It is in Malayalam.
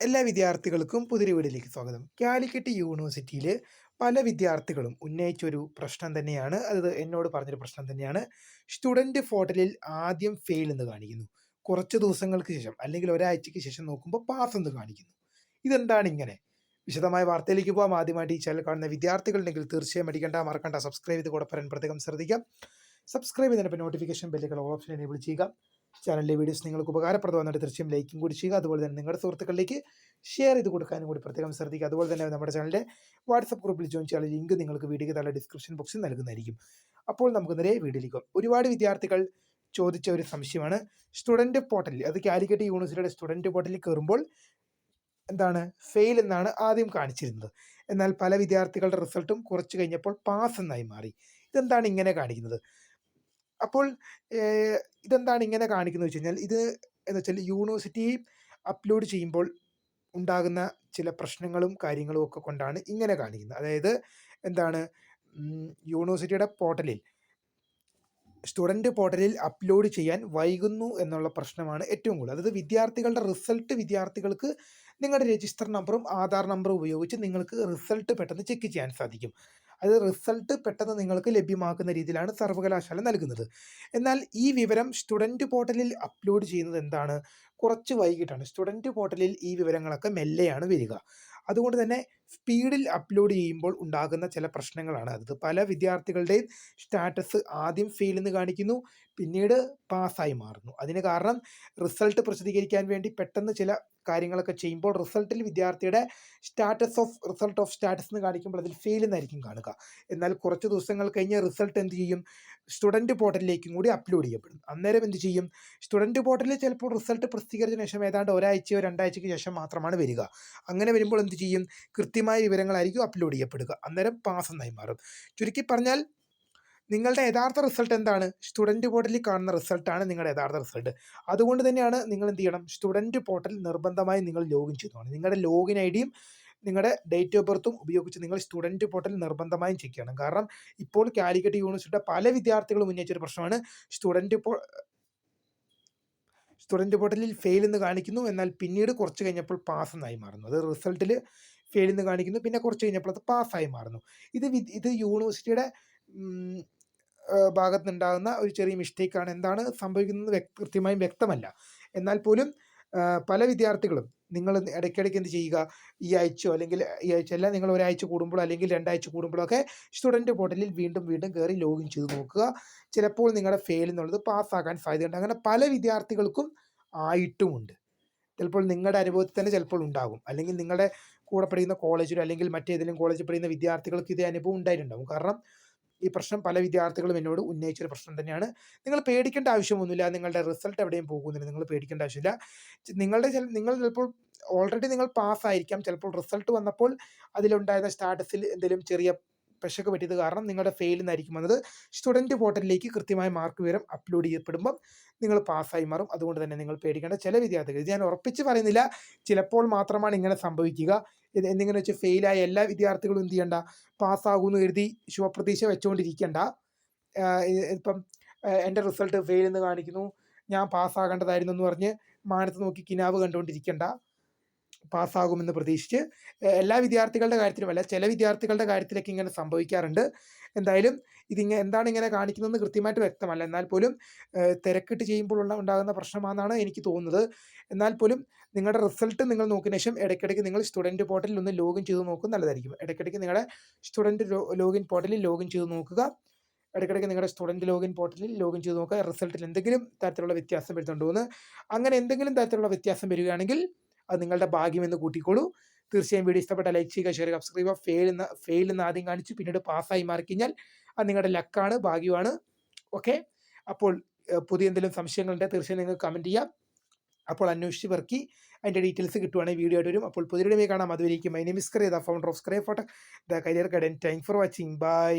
എല്ലാ വിദ്യാർത്ഥികൾക്കും പുതിയൊരു വീടിലേക്ക് സ്വാഗതം. കാലിക്കറ്റ് യൂണിവേഴ്സിറ്റിയിൽ പല വിദ്യാർത്ഥികളും ഉന്നയിച്ച ഒരു പ്രശ്നം തന്നെയാണ്. അത് എന്നോട് പറഞ്ഞൊരു പ്രശ്നം തന്നെയാണ്. സ്റ്റുഡന്റ് പോർട്ടലിൽ ആദ്യം ഫെയിൽ എന്ന് കാണിക്കുന്നു. കുറച്ച് ദിവസങ്ങൾക്ക് ശേഷം അല്ലെങ്കിൽ ഒരാഴ്ചയ്ക്ക് ശേഷം നോക്കുമ്പോൾ പാസ് എന്ന് കാണിക്കുന്നു. ഇതെന്താണ് ഇങ്ങനെ? വിശദമായ വാർത്തയിലേക്ക് പോകാം ആദ്യമായിട്ട് ഈ ചാനൽ കാണുന്ന വിദ്യാർത്ഥികളുണ്ടെങ്കിൽ തീർച്ചയായും അടിക്കേണ്ട മറക്കണ്ട. സബ്സ്ക്രൈബ് ചെയ്ത് കൂടെ പറയാൻ പ്രത്യേകം ശ്രദ്ധിക്കാം. സബ്സ്ക്രൈബ് ചെയ്തതിനൊപ്പം നോട്ടിഫിക്കേഷൻ ബെല്ലുകൾ ഓപ്ഷൻ എനേബിൾ ചെയ്യുക. ചാനലിലെ വീഡിയോസ് നിങ്ങൾക്ക് ഉപകാരപ്രദമായിട്ട് തീർച്ചയായും ലൈക്കും കൂടി ചെയ്യുക. അതുപോലെ തന്നെ നിങ്ങളുടെ സുഹൃത്തുക്കളിലേക്ക് ഷെയർ ചെയ്ത് കൊടുക്കാനും കൂടി പ്രത്യേകം ശ്രദ്ധിക്കുക. അതുപോലെ തന്നെ നമ്മുടെ ചാനലിന്റെ വാട്സപ്പ് ഗ്രൂപ്പിൽ ജോയിൻ ചെയ്യാനുള്ള ലിങ്ക് നിങ്ങൾക്ക് വീഡിയോ താഴെ ഡിസ്ക്രിപ്ഷൻ ബോക്സിൽ നൽകുന്നതായിരിക്കും. അപ്പോൾ നമുക്ക് നേരെ വീഡിയോയിലേക്ക് ഒരുപാട് വിദ്യാർത്ഥികൾ ചോദിച്ച ഒരു സംശയമാണ്. സ്റ്റുഡന്റ് പോർട്ടലിൽ അത് കാലിക്കറ്റ് യൂണിവേഴ്സിറ്റിയുടെ സ്റ്റുഡന്റ് പോർട്ടലിൽ കയറുമ്പോൾ എന്താണ്? ഫെയിൽ എന്നാണ് ആദ്യം കാണിച്ചിരുന്നത്. എന്നാൽ പല വിദ്യാർത്ഥികളുടെ റിസൾട്ടും കുറച്ച് കഴിഞ്ഞപ്പോൾ പാസ് എന്നായി മാറി. ഇതെന്താണ് ഇങ്ങനെ കാണിക്കുന്നത്? അപ്പോൾ ഇതെന്താണ് ഇങ്ങനെ കാണിക്കുന്നത് വെച്ച് കഴിഞ്ഞാൽ ഇത് എന്ന് വെച്ചാൽ യൂണിവേഴ്സിറ്റി അപ്ലോഡ് ചെയ്യുമ്പോൾ ഉണ്ടാകുന്ന ചില പ്രശ്നങ്ങളും കാര്യങ്ങളും ഒക്കെ കൊണ്ടാണ് ഇങ്ങനെ കാണിക്കുന്നത്. അതായത് എന്താണ് യൂണിവേഴ്സിറ്റിയുടെ പോർട്ടലിൽ സ്റ്റുഡന്റ് പോർട്ടലിൽ അപ്ലോഡ് ചെയ്യാൻ വൈകുന്നു എന്നുള്ള പ്രശ്നമാണ് ഏറ്റവും കൂടുതൽ. അതായത് വിദ്യാർത്ഥികളുടെ റിസൾട്ട് വിദ്യാർത്ഥികൾക്ക് നിങ്ങളുടെ രജിസ്റ്റർ നമ്പറും ആധാർ നമ്പറും ഉപയോഗിച്ച് നിങ്ങൾക്ക് റിസൾട്ട് പെട്ടെന്ന് ചെക്ക് ചെയ്യാൻ സാധിക്കും. അത് റിസൾട്ട് പെട്ടെന്ന് നിങ്ങൾക്ക് ലഭ്യമാക്കുന്ന രീതിയിലാണ് സർവകലാശാല നൽകുന്നത്. എന്നാൽ ഈ വിവരം സ്റ്റുഡന്റ് പോർട്ടലിൽ അപ്ലോഡ് ചെയ്യുന്നത് എന്താണ്? കുറച്ച് വൈകിട്ടാണ്. സ്റ്റുഡന്റ് പോർട്ടലിൽ ഈ വിവരങ്ങളൊക്കെ മെല്ലെയാണ് വരിക. അതുകൊണ്ട് തന്നെ സ്പീഡിൽ അപ്ലോഡ് ചെയ്യുമ്പോൾ ഉണ്ടാകുന്ന ചില പ്രശ്നങ്ങളാണ് അത്. പല വിദ്യാർത്ഥികളുടെയും സ്റ്റാറ്റസ് ആദ്യം ഫെയിൽ എന്ന് കാണിക്കുന്നു പിന്നീട് പാസ്സായി മാറുന്നു. അതിന് കാരണം റിസൾട്ട് പ്രസിദ്ധീകരിക്കാൻ വേണ്ടി പെട്ടെന്ന് ചില കാര്യങ്ങളൊക്കെ ചെയ്യുമ്പോൾ റിസൾട്ടിൽ വിദ്യാർത്ഥിയുടെ status of result of status എന്ന് കാണിക്കുമ്പോൾ അതിൽ ഫെയിൽ എന്നായിരിക്കും കാണുക. എന്നാൽ കുറച്ച് ദിവസങ്ങൾ കഴിഞ്ഞ് റിസൾട്ട് എന്ത് ചെയ്യും? സ്റ്റുഡന്റ് പോർട്ടലിലേക്കും കൂടി അപ്ലോഡ് ചെയ്യപ്പെടും അന്നേരം എന്ത് ചെയ്യും? സ്റ്റുഡന്റ് പോർട്ടലിൽ ചിലപ്പോൾ റിസൾട്ട് പ്രസിദ്ധീകരിച്ചതിന് ശേഷം ഏതാണ്ട് ഒരാഴ്ചയോ രണ്ടാഴ്ചയ്ക്ക് ശേഷം മാത്രമാണ് വരിക. അങ്ങനെ വരുമ്പോൾ എന്ത് ചെയ്യും? കൃത്യമായ വിവരങ്ങളായിരിക്കും അപ്ലോഡ് ചെയ്യപ്പെടുക. അന്നേരം പാസ് എന്നായി മാറും. ചുരുക്കി പറഞ്ഞാൽ നിങ്ങളുടെ യഥാർത്ഥ റിസൾട്ട് എന്താണ്? സ്റ്റുഡന്റ് പോർട്ടലിൽ കാണുന്ന റിസൾട്ടാണ് നിങ്ങളുടെ യഥാർത്ഥ റിസൾട്ട് അതുകൊണ്ട് തന്നെയാണ് നിങ്ങൾ എന്ത് ചെയ്യണം? സ്റ്റുഡന്റ് പോർട്ടൽ നിർബന്ധമായി നിങ്ങൾ ലോഗിൻ ചെയ്തോണം നിങ്ങളുടെ ലോഗിൻ ഐ ഡിയും നിങ്ങളുടെ ഡേറ്റ് ഓഫ് ബർത്തും ഉപയോഗിച്ച് നിങ്ങൾ സ്റ്റുഡന്റ് പോർട്ടൽ നിർബന്ധമായും ചെക്ക് ചെയ്യണം. കാരണം ഇപ്പോൾ കാലിക്കറ്റ് യൂണിവേഴ്സിറ്റിയുടെ പല വിദ്യാർത്ഥികളും ഉന്നയിച്ചൊരു പ്രശ്നമാണ്. സ്റ്റുഡന്റ് സ്റ്റുഡന്റ് പോർട്ടലിൽ ഫെയിൽ എന്ന് കാണിക്കുന്നു. എന്നാൽ പിന്നീട് കുറച്ച് കഴിഞ്ഞപ്പോൾ പാസ് എന്നായി മാറുന്നു. അത് റിസൾട്ടിൽ ഫെയിൽ എന്ന് കാണിക്കുന്നു. പിന്നെ കുറച്ച് കഴിഞ്ഞപ്പോൾ അത് പാസ്സായി മാറുന്നു. ഇത് ഇത് യൂണിവേഴ്സിറ്റിയുടെ ഉം, ഏഹ് ഭാഗത്ത് നിന്നുണ്ടാകുന്ന ഒരു ചെറിയ മിസ്റ്റേക്കാണ്. എന്താണ് സംഭവിക്കുന്നത് കൃത്യമായും വ്യക്തമല്ല. എന്നാൽ പോലും പല വിദ്യാർത്ഥികളും നിങ്ങൾ ഇടയ്ക്കിടയ്ക്ക് എന്ത് ചെയ്യുക? ഈ ആഴ്ചയോ അല്ലെങ്കിൽ ഈ ആഴ്ച അല്ല നിങ്ങൾ ഒരാഴ്ച കൂടുമ്പോഴോ അല്ലെങ്കിൽ രണ്ടാഴ്ച കൂടുമ്പോഴൊക്കെ സ്റ്റുഡന്റ് പോർട്ടലിൽ വീണ്ടും വീണ്ടും കയറി ലോഗിൻ ചെയ്ത് നോക്കുക. ചിലപ്പോൾ നിങ്ങളുടെ ഫെയിൽ എന്നുള്ളത് പാസ്സാക്കാൻ സാധ്യതയുണ്ട്. അങ്ങനെ പല വിദ്യാർത്ഥികൾക്കും ആയിട്ടുമുണ്ട്. ചിലപ്പോൾ നിങ്ങളുടെ അനുഭവത്തിൽ തന്നെ ചിലപ്പോൾ ഉണ്ടാകും. അല്ലെങ്കിൽ നിങ്ങളുടെ കൂടെ പഠിക്കുന്ന കോളേജിലോ അല്ലെങ്കിൽ മറ്റേതെങ്കിലും കോളേജിൽ പഠിക്കുന്ന വിദ്യാർത്ഥികൾക്ക് ഇതേ അനുഭവം ഉണ്ടായിട്ടുണ്ടാകും. കാരണം ഈ പ്രശ്നം പല വിദ്യാർത്ഥികളും എന്നോട് ഉന്നയിച്ചൊരു പ്രശ്നം തന്നെയാണ്. നിങ്ങൾ പേടിക്കേണ്ട ആവശ്യമൊന്നുമില്ല. നിങ്ങളുടെ റിസൾട്ട് എവിടെയും പോകുന്നില്ല. നിങ്ങൾ പേടിക്കേണ്ട ആവശ്യമില്ല. നിങ്ങളുടെ നിങ്ങൾ ചിലപ്പോൾ ഓൾറെഡി നിങ്ങൾ പാസ്സായിരിക്കാം ചിലപ്പോൾ റിസൾട്ട് വന്നപ്പോൾ അതിലുണ്ടായിരുന്ന സ്റ്റാറ്റസിൽ എന്തെങ്കിലും ചെറിയ പെശക് പറ്റിയത് കാരണം നിങ്ങളുടെ ഫെയിൽ എന്നായിരിക്കും വന്നത്. സ്റ്റുഡന്റ് പോർട്ടലിലേക്ക് കൃത്യമായ മാർക്ക് വിവരം അപ്ലോഡ് ചെയ്യപ്പെടുമ്പം നിങ്ങൾ പാസ്സായി മാറും. അതുകൊണ്ട് തന്നെ നിങ്ങൾ പേടിക്കേണ്ട ചില വിദ്യാർത്ഥികൾ. ഇത് ഞാൻ ഉറപ്പിച്ച് പറയുന്നില്ല. ചിലപ്പോൾ മാത്രമാണ് ഇങ്ങനെ സംഭവിക്കുക. ഇത് എന്നിങ്ങനെ വെച്ച് ഫെയിലായ എല്ലാ വിദ്യാർത്ഥികളും എന്ത് ചെയ്യണ്ട? പാസ്സാകുമെന്ന് കരുതി ശുഭപ്രതീക്ഷ വെച്ചുകൊണ്ടിരിക്കേണ്ട ഇപ്പം എന്റെ റിസൾട്ട് ഫെയിൽ എന്ന് കാണിക്കുന്നു. ഞാൻ പാസ്സാകേണ്ടതായിരുന്നു എന്ന് പറഞ്ഞ് മാനത്ത് നോക്കി കിനാവ് കണ്ടുകൊണ്ടിരിക്കേണ്ട പാസ്സാകുമെന്ന് പ്രതീക്ഷിച്ച് എല്ലാ വിദ്യാർത്ഥികളുടെ കാര്യത്തിലുമല്ല ചില വിദ്യാർത്ഥികളുടെ കാര്യത്തിലൊക്കെ ഇങ്ങനെ സംഭവിക്കാറുണ്ട്. എന്തായാലും ഇതിങ്ങനെ എന്താണ് ഇങ്ങനെ കാണിക്കുന്നതെന്ന് കൃത്യമായിട്ട് വ്യക്തമല്ല. എന്നാൽ പോലും തിരക്കിട്ട് ചെയ്യുമ്പോൾ ഉള്ള ഉണ്ടാകുന്ന പ്രശ്നമാണെന്നാണ് എനിക്ക് തോന്നുന്നത്. എന്നാൽ പോലും നിങ്ങളുടെ റിസൾട്ട് നിങ്ങൾ നോക്കിയ ശേഷം ഇടയ്ക്കിടയ്ക്ക് നിങ്ങൾ സ്റ്റുഡന്റ് പോർട്ടലിൽ ഒന്ന് ലോഗിൻ ചെയ്ത് നോക്കും. നല്ലതായിരിക്കും. ഇടയ്ക്കിടയ്ക്ക് നിങ്ങളുടെ സ്റ്റുഡന്റ് ലോഗിൻ പോർട്ടലിൽ ലോഗിൻ ചെയ്ത് നോക്കുക. ഇടയ്ക്കിടയ്ക്ക് നിങ്ങളുടെ സ്റ്റുഡന്റ് ലോഗിൻ പോർട്ടലിൽ ലോഗിൻ ചെയ്ത് നോക്കുക. റിസൾട്ടിൽ എന്തെങ്കിലും തരത്തിലുള്ള വ്യത്യാസം വരുന്നുണ്ടോ എന്ന് അങ്ങനെ എന്തെങ്കിലും തരത്തിലുള്ള വ്യത്യാസം വരികയാണെങ്കിൽ അത് നിങ്ങളുടെ ഭാഗ്യമെന്ന് കൂട്ടിക്കോളൂ. തീർച്ചയായും വീഡിയോ ഇഷ്ടപ്പെട്ട ലൈക്ക് ചെയ്യുക ഷെയർ സബ്സ്ക്രൈബ് ഫെയിൽ എന്ന് ഫെയിൽ എന്ന് ആദ്യം കാണിച്ചു പിന്നീട് പാസ്സായി മാറിക്കഴിഞ്ഞാൽ അത് നിങ്ങളുടെ ലക്കാണ് ഭാഗ്യമാണ് ഓക്കെ അപ്പോൾ പുതിയ എന്തെങ്കിലും സംശയങ്ങളുണ്ടെങ്കിൽ തീർച്ചയായും നിങ്ങൾ കമന്റ് ചെയ്യാം. അപ്പോൾ അന്വേഷിച്ച് പെറുക്കി അതിന്റെ ഡീറ്റെയിൽസ് കിട്ടുവാണെങ്കിൽ വീഡിയോ ആയിട്ട് വരും. അപ്പോൾ പുതിയ കാണാം. അതുവരെയും മൈ നെയിം ഇസ്ക്രേ the founder of സ്ക്രേ photo the career guidance thank for watching bye